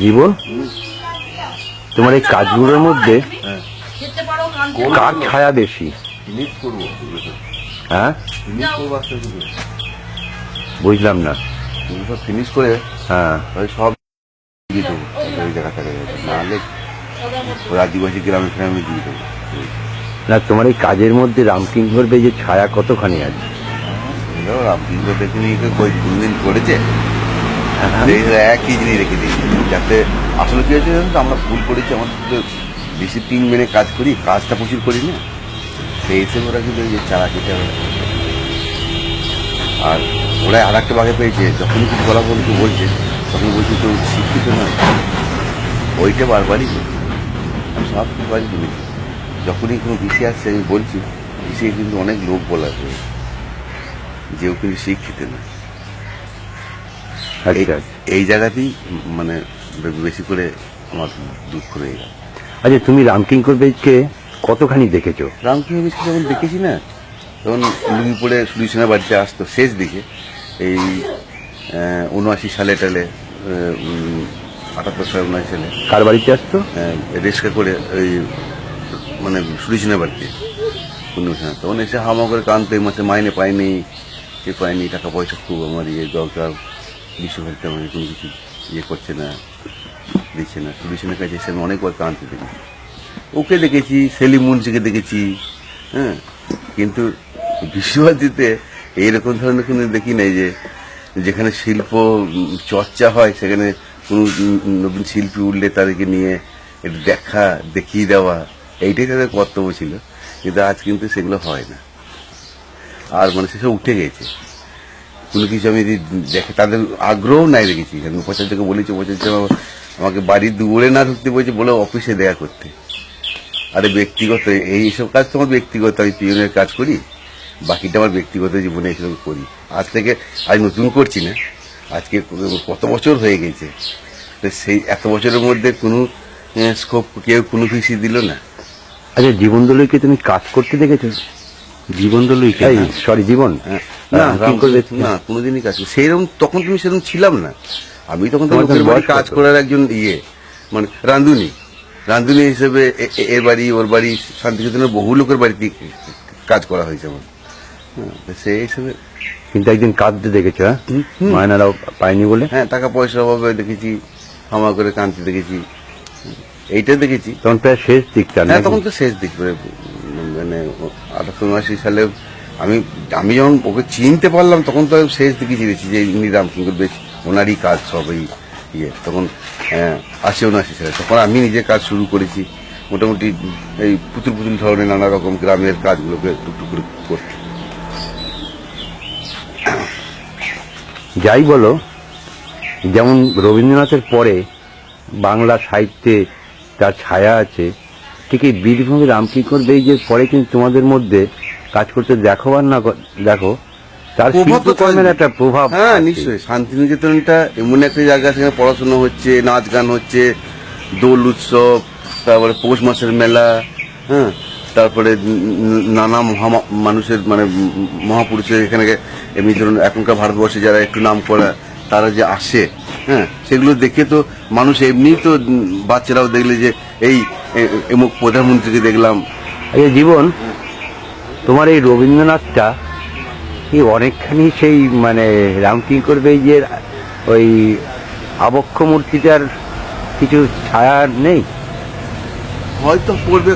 জীবন? তোমার এই কাজগুলোর মধ্যে কার ছায়া বেশি? হ্যাঁ? বুঝলাম না। সব ফিনিশ করে হ্যাঁ। সব দিয়ে দেবো নাহলে দিয়ে দেবো না, তোমার এই কাজের মধ্যে রামকিঙ্কর যে ছায়া কতখানি আছে? আপনি দেখে নিয়ে কই কোনদিন করেছে। একই জিনিস রেখে দিয়েছি। যাতে আসলে কি হয়েছে জানেন তো, আমরা ভুল করেছি আমাদের তো ডিসিপ্লিন মেনে কাজ করি, কাজটা প্রচুর করি না। সেই হিসেবে ওরা কিন্তু যে চারা খেতে হবে আর ওরা আর একটা বাঘে পেয়েছে, যখনই কিছু বলা বলতে বলছে তখন বলছি তো শিক্ষিত নয়। ওইটা বারবারই সব বারই যখনই কোনো বিষয় আসছে আমি বলছি, বিষয়ে কিন্তু অনেক লোক বলা যায় যে কিন্তু শিক্ষিত নয় আচ্ছা। এই- জায়গাতেই মানে বেশি করে আমার দুঃখ রয়ে গেল। আচ্ছা তুমি রামকিঙ্কর বেজকে কতখানি দেখেছ? রামকৃষ্ণ মিশ্র যখন দেখেছি না তখন লুঙ্গি পরে সুরিসেনা বাড়িতে আসতো শেষ দিকে। এই উনআশি সালে টালে আটাত্তর সালে উনআশি সালে। কার বাড়িতে আসতো? রিক্সা করে ওই মানে সুরিসেনা বাড়িতে। তখন এসে হামা করে কানতে এই মাসে মাইনে পাইনি কে পাইনি টাকা পয়সা খুব আমার ইয়ে দরকার বিশ্বভারতী আমার কোনো কিছু ইয়ে করছে না, দিচ্ছে না। সুরিসেনার কাছে এসে আমি অনেকবার কানতে দেখি ওকে দেখেছি, সেলিম মুন্সিকে দেখেছি হ্যাঁ? কিন্তু বিশ্বভারতীতে এইরকম ধরনের কোনো দেখি নাই যে, যেখানে শিল্প চর্চা হয়, সেখানে কোনো নতুন শিল্পী উঠলে তাদেরকে নিয়ে একটু দেখা, দেখিয়ে দেওয়া, এইটাই তাদের কর্তব্য ছিল। কিন্তু আজ কিন্তু সেগুলো হয় না। আর মানে সেসব উঠে গেছে। কোনো কিছু আমি দেখে, তাদের আগ্রহ নাই রেখেছি আমি উপাচার্যকে বলেছি, উপাচার্য আমাকে বাড়ির দুয়ারে না ঢুকতে বলছে, বলে অফিসে দেয়া করতে। আরে ব্যক্তিগত, এই সব কাজ তো আমার ব্যক্তিগত, আমি পিওনের কাজ করি। বাকিটা আমার ব্যক্তিগত জীবনে এসব করি। আজ থেকে, আজ নতুন করছি না। আজকে কত বছর হয়ে গেছে। তো সেই এত বছরের মধ্যে কোনো স্কোপ কেউ কোনো ভিসি দিল না। আচ্ছা জীবন দলুইকে তুমি কাজ করতে দেখেছ? জীবন দলুইকে এই সরি জীবন। হ্যাঁ। না না না কোনোদিনই কাজ করি সেইরকম তখন তুমি সেরকম ছিলাম না। আমি তখন কাজ করার একজন ইয়ে মানে রাঁধুনি। রাঁধুনি হিসেবে এর বাড়ি ওর বাড়ি শান্তিনিকেতনের বহু লোকের বাড়িতে কাজ করা হয়েছে আমার। হ্যাঁ, সেই হিসেবে কিন্তু একদিন কাঁদতে দেখেছ হ্যাঁ। মায়নারাও পায়নি বলে? হ্যাঁ টাকা পয়সার অভাবে দেখেছি হামা করে কাঁদতে দেখেছি। এইটা দেখেছি। তখন প্রায় শেষ দিকটা হ্যাঁ নাকি? তখন তো শেষ দিক মানে, আঠারোশো উনআশি সালে আমি আমি যখন ওকে চিনতে পারলাম তখন তো শেষ দিকে চিনেছি যে ইনি রামকিঙ্কর বেশ ওনারই কাজ সব এই ইয়ে। তখন হ্যাঁ, আশি উনআশি সালে। তখন আমি নিজে কাজ শুরু করেছি। মোটামুটি এই পুতুল পুতুল ধরনের নানা রকম গ্রামের কাজগুলোকে টুকটুক করে করতে যাই বলো যেমন রবীন্দ্রনাথের পরে বাংলা সাহিত্যে তার ছায়া আছে ঠিক এই বীরভূমি রামকিঙ্কর বেইজের পরে কিন্তু তোমাদের মধ্যে কাজ করতে দেখো আর না দেখো তার শিল্পকর্মের একটা প্রভাব হ্যাঁ নিশ্চয়ই। শান্তিনিকেতনটা এমন একটা জায়গা সেখানে পড়াশোনা হচ্ছে নাচ গান হচ্ছে দোল উৎসব তারপরে পৌষ মাসের মেলা হ্যাঁ তারপরে নানা মহা মানুষের মানে মহাপুরুষের এখানে এমনি ধরুন এখনকার ভারতবর্ষে যারা একটু নাম করা তারা যে আসে হ্যাঁ সেগুলো দেখে তো মানুষ এমনি তো বাচ্চারাও দেখলে যে এই এ- এমুক প্রধানমন্ত্রীকে দেখলাম। আচ্ছা জীবন তোমার এই রবীন্দ্রনাথটা এই অনেকখানি সেই মানে রামকিঙ্কর বেইজের ওই আবক্ষ মূর্তিটার কিছু ছায়া নেই? হয়তো পড়বে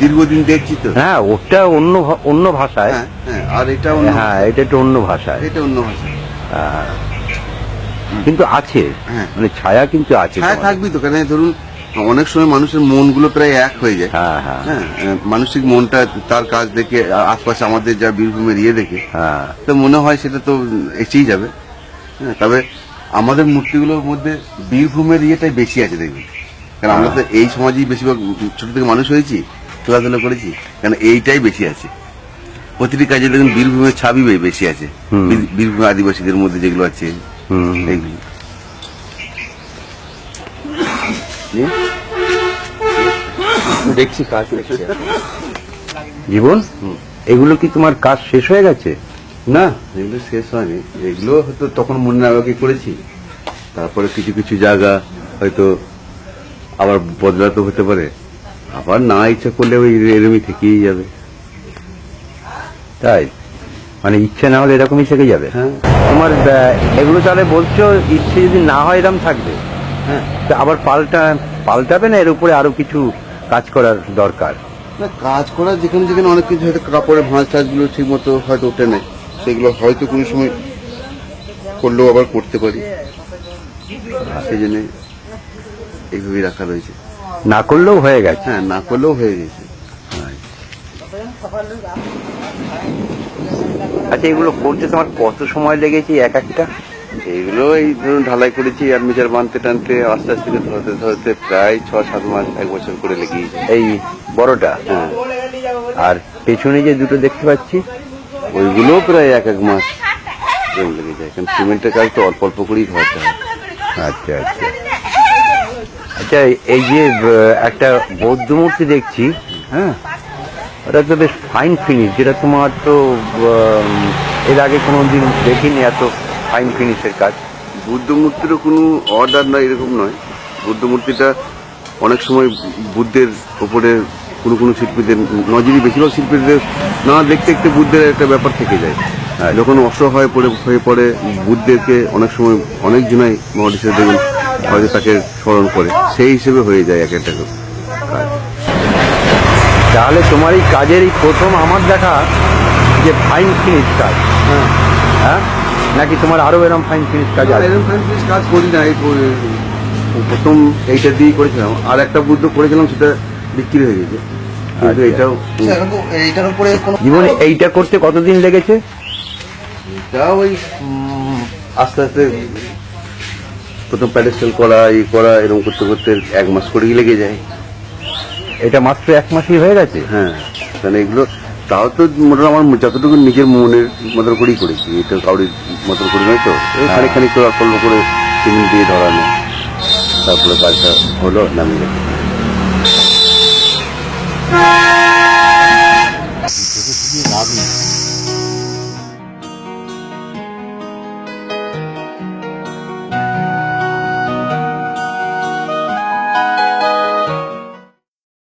দীর্ঘদিন দেখছি তো। হ্যাঁ ওটা অন্য অন্য ভাষায়। হ্যাঁ হ্যাঁ আর এটা হ্যাঁ এটা একটু অন্য ভাষায়। এটা অন্য ভাষা। কিন্তু আছে। হ্যাঁ। মানে ছায়া কিন্তু আছে ছায়া। থাকবি তো কারণ ধরুন অনেক সময় মানুষের মনগুলো প্রায় এক হয়ে যায়। হ্যাঁ হ্যাঁ। হ্যাঁ মানসিক মনটা তার কাজ দেখে আশপাশে আমাদের যা বীরভূমের ইয়ে দেখে হ্যাঁ। তো মনে হয় সেটা তো এসেই যাবে। হ্যাঁ তবে আমাদের মূর্তিগুলোর মধ্যে বীরভূমের ইয়েটাই বেশি আছে দেখবি কারণ আমরা তো এই সমাজেই বেশিরভাগ ছোট থেকে মানুষ হয়েছি খেলাধুলা করেছি কারণ এইটাই বেশি আছে। প্রতিটি কাজে দেখুন বীরভূমের ছাবি বেশি আছে। বীরভূমের আদিবাসীদের মধ্যে যেগুলো আছে। এইগুলো নিয়ে? দেখছি কাজ জীবন? এগুলো কি তোমার কাজ শেষ হয়ে গেছে? না এগুলো শেষ হয়নি। এগুলো হয়তো তখন মনে আগে করেছি। তারপরে কিছু কিছু জায়গা হয়তো আবার বদলাতে হতে পারে। আবার না ইচ্ছা করলে ওই এরমই থেকেই যাবে। তাই? মানে ইচ্ছে না হলে এরকমই থেকে যাবে? হ্যাঁ। তোমার এগুলো তাহলে বলছো ইচ্ছে যদি না হয় এরকম থাকবে? হ্যাঁ। তা আবার পাল্টা পাল্টাবে না? এর উপরে আরও কিছু কাজ করার দরকার? না কাজ করার যেখানে যেখানে অনেক কিছু হয়তো কাপড়ের ভাঁজ টাজগুলো ঠিক মতো হয়তো ওঠে নাই। সেগুলো হয়তো কোনো সময় করলেও আবার করতে পারি। সেই জন্য এইভাবেই রাখা রয়েছে। না করলেও হয়ে গেছে? হ্যাঁ না করলেও হয়ে গেছে। আচ্ছা এগুলো করতে তোমার কত সময় লেগেছে এক একটা? এইগুলো এই ধরুন ঢালাই করেছি আর মিটার বানতে টানতে আস্তে আস্তে ধরতে ধরতে প্রায় ছ সাত মাস এক বছর করে লেগেই এই বড়টা? হ্যাঁ। আর পেছনে যে দুটো দেখতে পাচ্ছি ওইগুলো প্রায় এক এক মাস লেগে যায়। কারণ সিমেন্টের কাজ তো অল্প অল্প করেই ধরতে হয়। আচ্ছা আচ্ছা। আচ্ছা এই যে একটা বৌদ্ধ মূর্তি দেখছি হ্যাঁ? ওটা তো বেশ ফাইন ফিনিশ যেটা তোমার তো এর আগে কোনো দিন দেখিনি এত ফাইন ফিনিশের কাজ। বুদ্ধ মূর্তিরও কোনো অর্ডার নয় এরকম নয়। বুদ্ধ মূর্তিটা অনেক সময় বুদ্ধের ওপরে কোনো কোনো শিল্পীদের নজরই বেশিরভাগ শিল্পীদের না দেখতে দেখতে বুদ্ধের একটা ব্যাপার থেকে যায়। যখন অসহায় পড়ে হয়ে পড়ে বুদ্ধেরকে অনেক সময় অনেক জনাই মহাদেশে দেখবেন হয়তো তাকে স্মরণ করে। সেই হিসেবে হয়ে যায় এক একটা কাজ। তাহলে তোমার এই কাজের এই প্রথম আমার দেখা যে ফাইন ফিনিশ কাজ। হ্যাঁ। হ্যাঁ? নাকি তোমার আরও এরকম ফাইন ফিনিশ কাজ আর আছে? এরকম kind of কাজ করি না এই প্রথম এইটা দিয়েই করেছিলাম। আর একটা বুদ্ধ করেছিলাম সেটা বিক্রি হয়ে গেছে। আচ্ছা। এটাও এইটার উপরে জীবনে এইটা করতে কতদিন লেগেছে? এটা ওই আস্তে আস্তে প্রথম প্যাডেস্টাল করা ই করা এরকম করতে করতে এক মাস করেই লেগে যায়। এটা মাত্র এক মাসই হয়ে গেছে? হ্যাঁ। তাহলে এগুলো তাও তো মোটামুটি আমার যতটুকু নিজের মনের মতো করেই করেছি এটা কাউরির মতন করে নয় তো। এই খানিক খানিক করে অল্প করে সিমেন্ট দিয়ে ধরানো তারপরে কাজটা হলো নামিয়ে